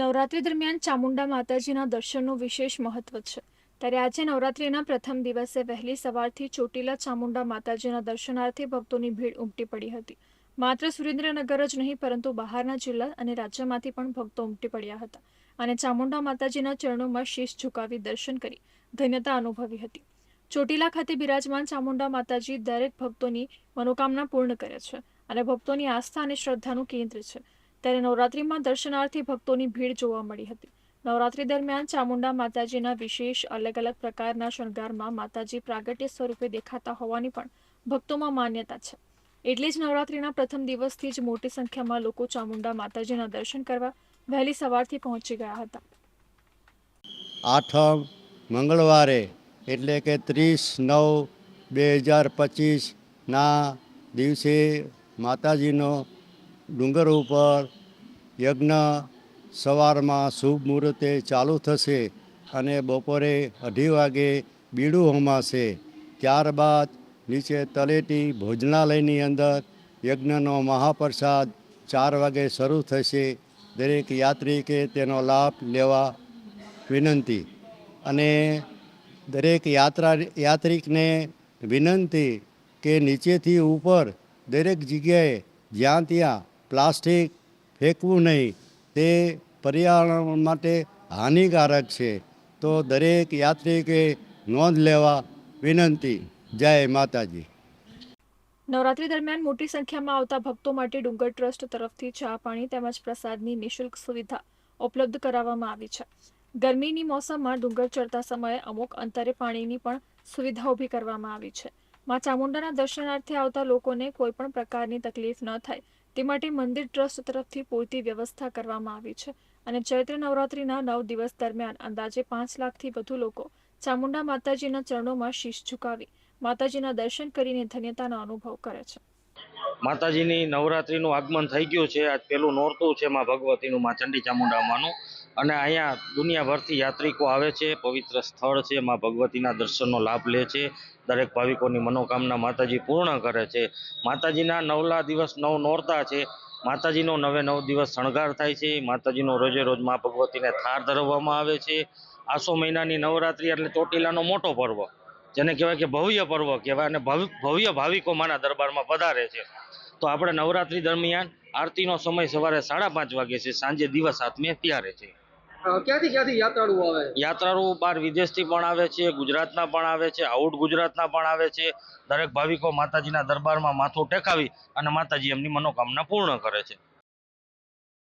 નવરાત્રી દરમિયાન ચામુંડા માતાજીના દર્શનનું વિશેષ મહત્વ છે. ત્યારે આજે નવરાત્રીના પ્રથમ દિવસે વહેલી સવારથી ચોટીલા ચામુંડા માતાજીના દર્શનાર્થે ભક્તોની ભીડ ઉમટી પડી હતી. માત્ર સુરેન્દ્રનગર જ નહીં, પરંતુ બહારના જિલ્લા અને રાજ્યમાંથી પણ ભક્તો ઉમટી પડ્યા હતા અને ચામુંડા માતાજીના ચરણોમાં શીશ ઝુકાવી દર્શન કરી ધન્યતા અનુભવી હતી. ચોટીલા ખાતે બિરાજમાન ચામુંડા માતાજી દરેક ભક્તોની મનોકામના પૂર્ણ કરે છે અને ભક્તોની આસ્થા અને શ્રદ્ધાનું કેન્દ્ર છે. ત્યારે નવરાત્રીમાં દર્શનાર્થી ભક્તોની ભીડ જોવા મળી હતી. નવરાત્રી દરમિયાન ચામુંડા માતાજીના વિશેષ અલગ અલગ પ્રકારના શણગારમાં માતાજી પ્રાગટ્ય સ્વરૂપે દેખાતા હોવાની પણ ભક્તોમાં માન્યતા છે. એટલે જ નવરાત્રીના પ્રથમ દિવસથી જ મોટી સંખ્યામાં લોકો ચામુંડા માતાજીના દર્શન કરવા વહેલી સવારથી પહોંચી ગયા હતા. આઠમ મંગળવારે એટલે કે ત્રીસ નવ બે હજાર પચીસના દિવસે માતાજીનો ડુંગર ઉપર યજ્ઞ સવારમાં શુભ મુહૂર્તે ચાલુ થશે અને બપોરે અઢી વાગે બીડું હોમાશે. ત્યારબાદ નીચે તલેટી ભોજનાલયની અંદર યજ્ઞનો મહાપ્રસાદ ચાર વાગે શરૂ થશે. દરેક યાત્રિકે તેનો લાભ લેવા વિનંતી અને દરેક યાત્રા યાત્રિકને વિનંતી કે નીચેથી ઉપર દરેક જગ્યાએ જ્યાં ત્યાં પ્લાસ્ટિક ફેંકવું નહીં, તે પર્યાવરણ માટે હાનિકારક છે. તો દરેક યાત્રિકે નોંધ લેવા વિનંતી. જય માતાજી. નવરાત્રી દરમિયાન મોટી સંખ્યામાં આવતા ભક્તો માટે ડુંગર ટ્રસ્ટ તરફથી ચા પાણી તેમજ પ્રસાદની નિઃશુલ્ક સુવિધા ઉપલબ્ધ કરાવવામાં આવી છે. ગરમીની મોસમમાં ડુંગર ચડતા સમયે અમુક અંતરે પાણીની પણ સુવિધા ઊભી કરવામાં આવી છે. માં ચામુંડાના દર્શનાર્થે આવતા લોકોને કોઈ પણ પ્રકારની તકલીફ ન થાય તે માટે મંદિર ટ્રસ્ટ તરફથી પૂરતી વ્યવસ્થા કરવામાં આવી છે અને ચૈત્ર નવરાત્રીના નવ દિવસ દરમિયાન અંદાજે પાંચ લાખથી વધુ લોકો ચામુંડા માતાજીના ચરણોમાં શીશ ઝુકાવી માતાજીના દર્શન કરીને ધન્યતાનો અનુભવ કરે છે. માતાજીની નવરાત્રિનું આગમન થઈ ગયું છે. આજ પેલું નોરતું છે માં ભગવતીનું, માં ચંડી ચામુંડામાંનું અને અહીંયા દુનિયાભરથી યાત્રિકો આવે છે, પવિત્ર સ્થળ છે. માં ભગવતીના દર્શનનો લાભ લે છે. દરેક ભાવિકોની મનોકામના માતાજી પૂર્ણ કરે છે. માતાજીના નવલા દિવસ નવ નોરતા છે. માતાજીનો નવે નવ દિવસ શણગાર થાય છે. માતાજીનો રોજે રોજમાં ભગવતીને થાર ધરવામાં આવે છે. આસો મહિનાની નવરાત્રિ એટલે ચોટીલાનો મોટો પર્વ. જેને કહેવાય કે ભવ્ય પર્વ કહેવાય અને ભવ્ય ભાવિકો મારા દરબારમાં પધારે છે. તો આપણે નવરાત્રી દરમિયાન આરતીનો સમય સવારે સાડા પાંચ વાગે છે સાંજે દિવસ આત્મે ત્યારે છે. ક્યાંથી ક્યાંથી યાત્રાળુઓ આવે? યાત્રાળુ બહાર વિદેશથી પણ આવે છે ગુજરાતના પણ આવે છે આઉટ ગુજરાતના પણ આવે છે. દરેક ભાવિકો માતાજીના દરબારમાં માથું ટેકાવી અને માતાજી એમની મનોકામના પૂર્ણ કરે છે.